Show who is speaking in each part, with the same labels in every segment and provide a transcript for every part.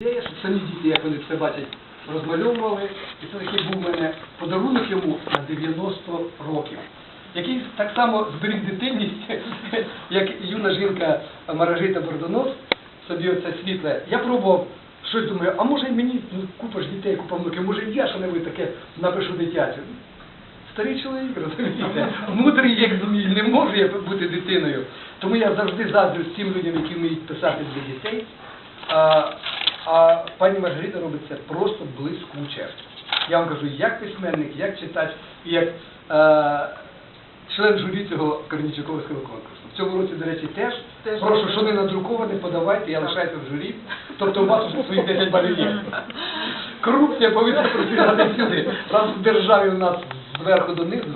Speaker 1: ідея, щоб самі діти, як вони це бачать, розмальовували. І це такий був у мене подарунок йому на 90 років, який так само зберіг дитинність, як юна жінка Маражита Бордонос, собі оце світле. Я пробував щось думаю, а може мені ну, купа ж дітей, купа внуків, може я що-небудь таке напишу дитяче. Старий чоловік, розумієте, мудрий як змій, не можу я бути дитиною. Тому я завжди заздрю з тим людям, які вміють писати для дітей. А, пані Маргарита робить це просто блискуче. Я вам кажу, як письменник, як читач, і як е, член журі цього Корнічуковського конкурсу. В цьому році, до речі, теж.
Speaker 2: Теж.
Speaker 1: Прошу, що не надруковане, подавайте, я лишаюся в журі. Тобто у вас вже свої 10 балів є. Корупція повинна працювати всюди. Раз в державі у нас зверху донизу.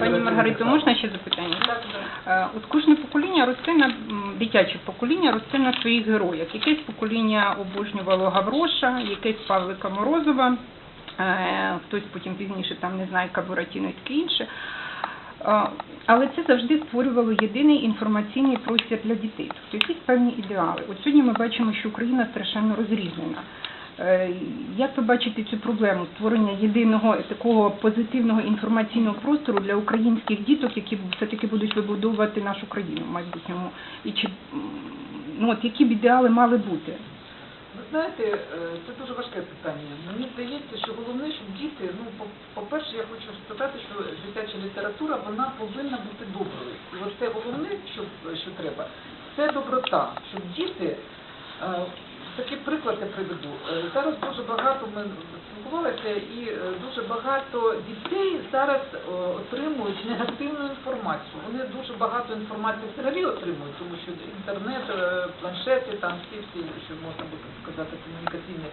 Speaker 3: Пані Маргарито, можна ще запитання?
Speaker 2: Так, так.
Speaker 3: Е, От кожне покоління росте на дитяче покоління росте на своїх героях. Якесь покоління обожнювало Гавроша, якесь Павлика Морозова, е, хтось потім пізніше там не знає Кабуратіно і таке інше. Е, Але це завжди створювало єдиний інформаційний простір для дітей, тобто якісь певні ідеали. От сьогодні ми бачимо, що Україна страшенно розрізнена. Е, Як ви бачите цю проблему створення єдиного такого позитивного інформаційного простору для українських діток, які все-таки будуть вибудовувати нашу країну в майбутньому? І чи ну от які б ідеали мали бути?
Speaker 2: Ви знаєте, е, це дуже важке питання. Мені здається, що головне, щоб діти, ну, по- по-перше, я хочу сказати, що дитяча література, вона повинна бути доброю. І от це головне, що, що треба, це доброта, щоб діти, е, такий приклад я приведу. Е, Зараз дуже багато ми спілкувалися, і е, дуже багато дітей зараз е, отримують негативну інформацію. Вони дуже багато інформації взагалі отримують, тому що інтернет, планшети, там всі всі, що можна буде сказати, комунікаційні